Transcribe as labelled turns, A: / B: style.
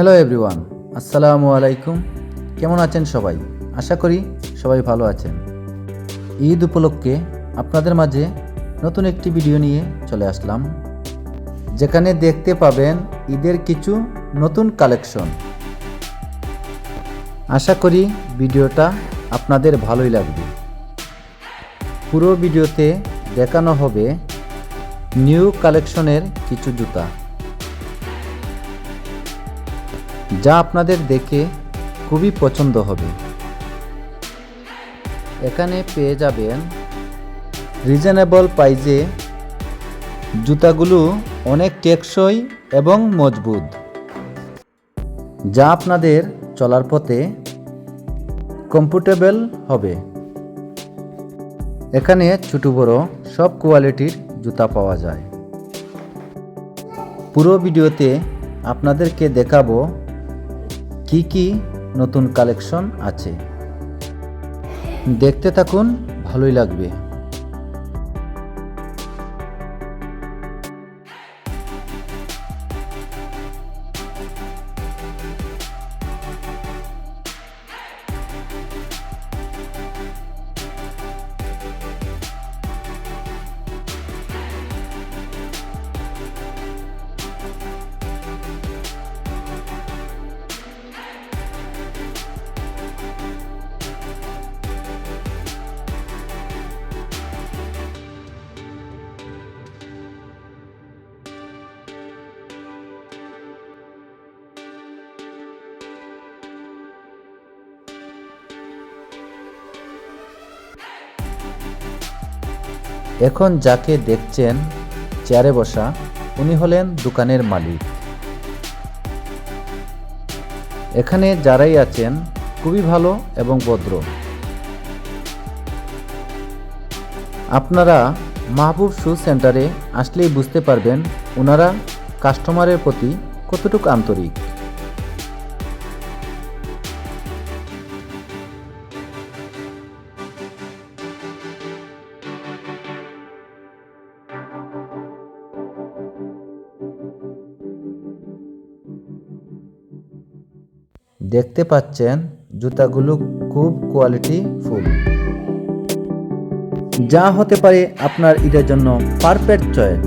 A: Hello everyone আসসালামু আলাইকুম কেমন আছেন সবাই? আশা করি সবাই ভালো আছেন। ঈদ উপলক্ষে আপনাদের মাঝে নতুন একটি ভিডিও নিয়ে চলে আসলাম। যেখানে দেখতে পাবেন ঈদের কিছু নতুন কালেকশন আশা করি ভিডিওটা আপনাদের ভালোই লাগবে। পুরো ভিডিওতে দেখানো হবে নিউ কালেকশনের কিছু জুতা। যা আপনাদের দেখে খুবই পছন্দ হবে। এখানে পেয়ে যাবেন রিজনেবল প্রাইজে জুতাগুলো অনেক টেকসই এবং মজবুত, যা আপনাদের চলার পথে কমফোর্টেবল হবে। এখানে ছোট বড় সব কোয়ালিটির জুতা পাওয়া যায়। পুরো ভিডিওতে আপনাদেরকে দেখাবো কি কি নতুন কালেকশন আছে? দেখতে থাকুন ভালোই লাগবে। এখন যাকে দেখছেন চেয়ারে বসা, উনি হলেন দোকানের মালিক। এখানে যারাই আছেন, খুবই ভালো এবং ভদ্র। আপনারা মাহবুব শু সেন্টারে আসলেই বুঝতে পারবেন ওনারা কাস্টমারের প্রতি কতটুকু আন্তরিক। দেখতে পাচ্ছেন জুতাগুলো খুব কোয়ালিটি ফুল। যা হতে পারে আপনার ঈদের জন্য পারফেক্ট চয়েস